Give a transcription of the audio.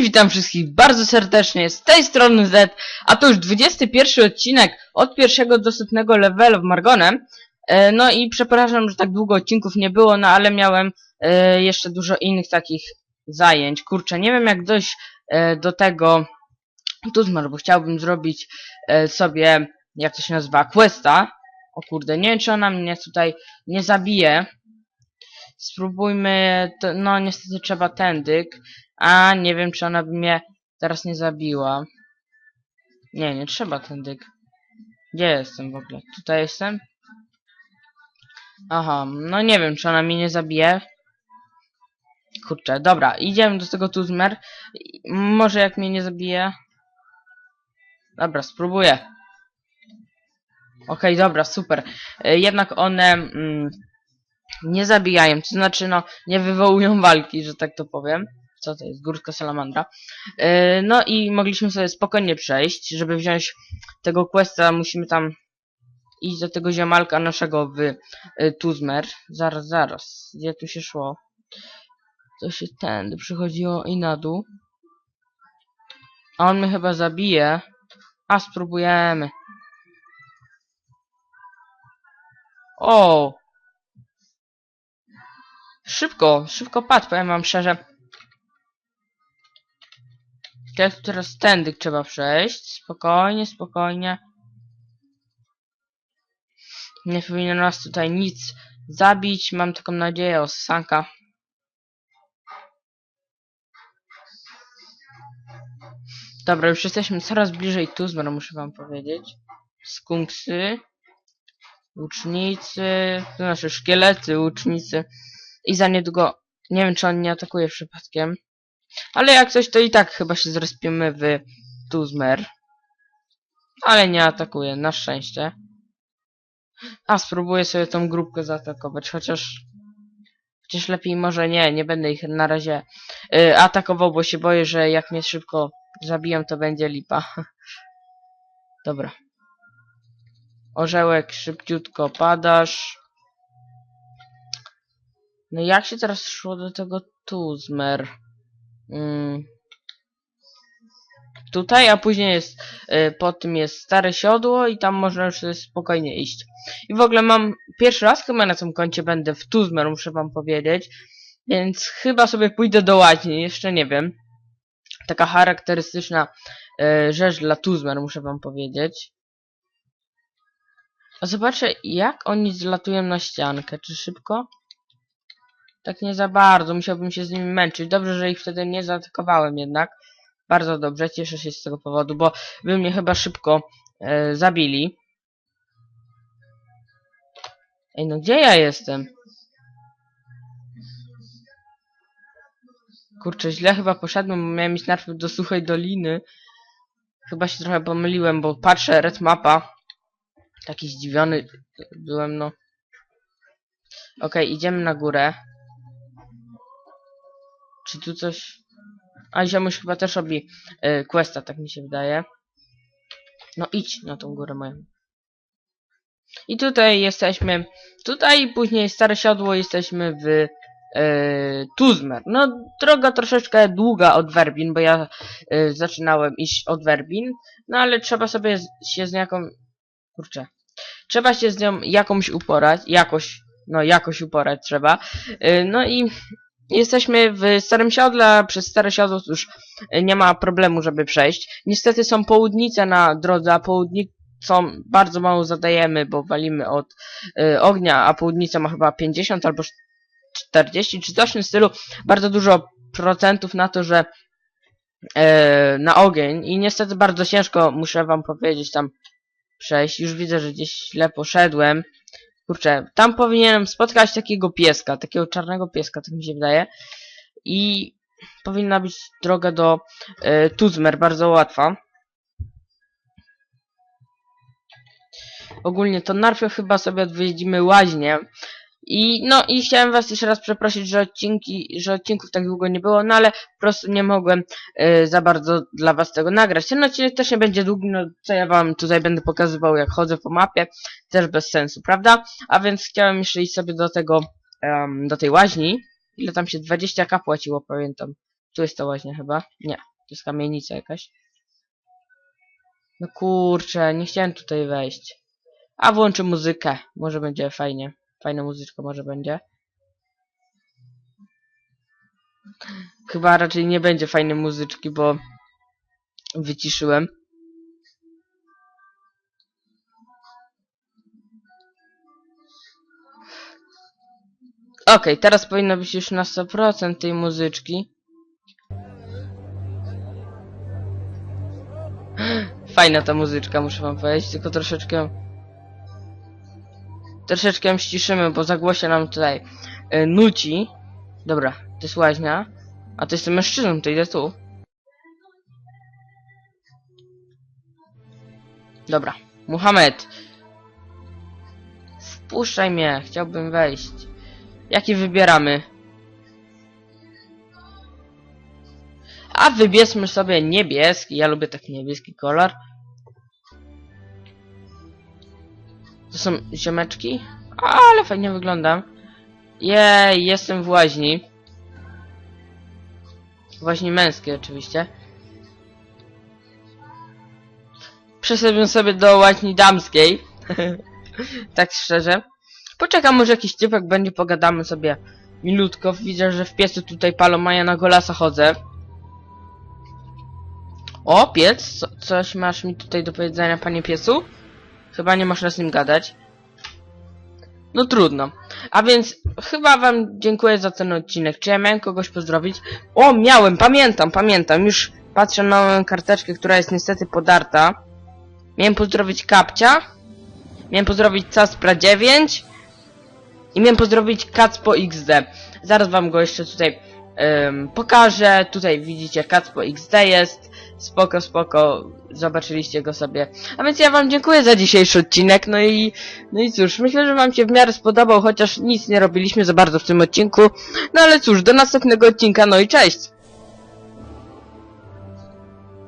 Witam wszystkich bardzo serdecznie, z tej strony Z, a to już 21 odcinek od pierwszego do setnego levelu w Margonem. E, no i przepraszam, że tak długo odcinków nie było, no ale miałem e, jeszcze dużo innych takich zajęć. Kurczę, nie wiem jak dojść e, do tego Tuzmar, bo chciałbym zrobić sobie, jak to się nazywa, questa. O kurde, nie wiem czy ona mnie tutaj nie zabije. Spróbujmy, to, no niestety trzeba tędyk. A, nie wiem, czy ona by mnie teraz nie zabiła. Nie, nie trzeba tędyk. Gdzie jestem w ogóle? Tutaj jestem? Aha, no nie wiem, czy ona mnie nie zabije. Kurczę, dobra, idziemy do tego Tuzmer. Może jak mnie nie zabije. Dobra, spróbuję. Okej, dobra, super. E, Jednak one mm, nie zabijają, to znaczy, no, nie wywołują walki, że tak to powiem. Co to jest? Górska salamandra. E, No i mogliśmy sobie spokojnie przejść. Żeby wziąć tego questa, musimy tam iść do tego ziomalka naszego w y, Tuzmer. Zaraz, zaraz. Gdzie tu się szło? To się tędy przychodziło i na dół. A on mnie chyba zabije. A spróbujemy. O! Szybko, szybko padł, powiem wam szczerze. Jak teraz tędy trzeba przejść. Spokojnie, spokojnie. Nie powinno nas tutaj nic zabić. Mam taką nadzieję o Sanka. Dobra, już jesteśmy coraz bliżej Tuzmar, muszę wam powiedzieć. Skunksy. Łucznicy. To znaczy szkielety, łucznicy. I za niedługo... Nie wiem, czy on nie atakuje przypadkiem. Ale jak coś, to i tak chyba się zrespimy w Tuzmer. Ale nie atakuje, na szczęście. A, spróbuję sobie tą grupkę zaatakować, chociaż... Chociaż lepiej może nie, nie będę ich na razie y, atakował, bo się boję, że jak mnie szybko zabiją, to będzie lipa. Dobra. Orzełek, szybciutko padasz. No jak się teraz szło do tego Tuzmer? Mm. Tutaj, a później jest, y, po tym jest stare siodło i tam można już sobie spokojnie iść. I w ogóle mam, pierwszy raz chyba na tym koncie będę w Tuzmer, muszę wam powiedzieć. Więc chyba sobie pójdę do łaźni, jeszcze nie wiem. Taka charakterystyczna y, rzecz dla Tuzmer, muszę wam powiedzieć. A zobaczę, jak oni zlatują na ściankę. Czy szybko? Tak nie za bardzo, musiałbym się z nimi męczyć. Dobrze, że ich wtedy nie zaatakowałem jednak. Bardzo dobrze, cieszę się z tego powodu, bo by mnie chyba szybko e, zabili. Ej, no gdzie ja jestem? Kurczę, źle chyba poszedłem, bo miałem iść najpierw do Suchej Doliny. Chyba się trochę pomyliłem, bo patrzę, red mapa. Taki zdziwiony byłem, no. Okej, idziemy na górę. Tu coś... A ziomuś chyba też robi y, questa, tak mi się wydaje. No idź na tą górę moją. I tutaj jesteśmy... Tutaj później stare siodło jesteśmy w y, Tuzmer. No droga troszeczkę długa od Werbin, bo ja y, zaczynałem iść od Werbin. No ale trzeba sobie z, się z jaką... Kurczę. Trzeba się z nią jakąś uporać. Jakoś... No jakoś uporać trzeba. No i Jesteśmy w Starym Siodle, przez Stare Siodło już nie ma problemu, żeby przejść. Niestety są południce na drodze, a południcom bardzo mało zadajemy, bo walimy od y, ognia, a południca ma chyba 50 albo 40, czy coś w tym stylu. Bardzo dużo procentów na to, że y, na ogień i niestety bardzo ciężko, muszę wam powiedzieć, tam przejść. Już widzę, że gdzieś źle poszedłem. Kurczę, tam powinienem spotkać takiego pieska, takiego czarnego pieska, tak mi się wydaje. I powinna być droga do e, Tuzmer, bardzo łatwa. Ogólnie to najpierw chyba sobie odwiedzimy łaźnię. I no i chciałem was jeszcze raz przeprosić, że odcinki, że odcinków tak długo nie było, no ale po prostu nie mogłem e, za bardzo dla was tego nagrać. Ten odcinek też nie będzie długi, no co ja wam tutaj będę pokazywał jak chodzę po mapie, też bez sensu, prawda? A więc chciałem jeszcze iść sobie do tego, em, do tej łaźni. Ile tam się 20k płaciło, pamiętam. Tu jest ta łaźnia chyba? Nie. jest kamienica jakaś. No kurczę, nie chciałem tutaj wejść. A włączę muzykę. Może będzie fajnie. Fajna muzyczka może będzie. Chyba raczej nie będzie fajnej muzyczki, bo wyciszyłem. Okej, teraz powinno być już na 100% tej muzyczki. Fajna ta muzyczka, muszę wam powiedzieć, tylko troszeczkę... Troszeczkę ściszymy, bo za głośno nam tutaj y, nuci. Dobra, to jest łaźnia. A to jestem mężczyzną, to idę tu. Dobra, Muhammad. Wpuszczaj mnie, chciałbym wejść. Jaki wybieramy? A wybierzmy sobie niebieski. Ja lubię taki niebieski kolor. To są ziomeczki? Ale fajnie wyglądam. Jej, jestem w łaźni. Łaźni męskiej oczywiście. Przeszedłem sobie do łaźni damskiej. tak szczerze. Poczekam, może jakiś typek będzie, pogadamy sobie minutko. Widzę, że w piecu tutaj palą, a ja na golasa chodzę. O, piec, co, coś masz mi tutaj do powiedzenia, panie piecu? Chyba nie można z nim gadać. No trudno. A więc chyba wam dziękuję za ten odcinek. Czy ja miałem kogoś pozdrowić? O, miałem, pamiętam, pamiętam. Już patrzę na moją karteczkę, która jest niestety podarta. Miałem pozdrowić Kapcia. Miałem pozdrowić Caspra 9. I miałem pozdrowić Kacpo XD. Zaraz wam go jeszcze tutaj pokażę. Tutaj widzicie Kacpo XD jest. Spoko, spoko. Zobaczyliście go sobie. A więc ja wam dziękuję za dzisiejszy odcinek. No i, no i cóż, myślę, że wam się w miarę spodobał, chociaż nic nie robiliśmy za bardzo w tym odcinku. No ale cóż, do następnego odcinka, no i cześć!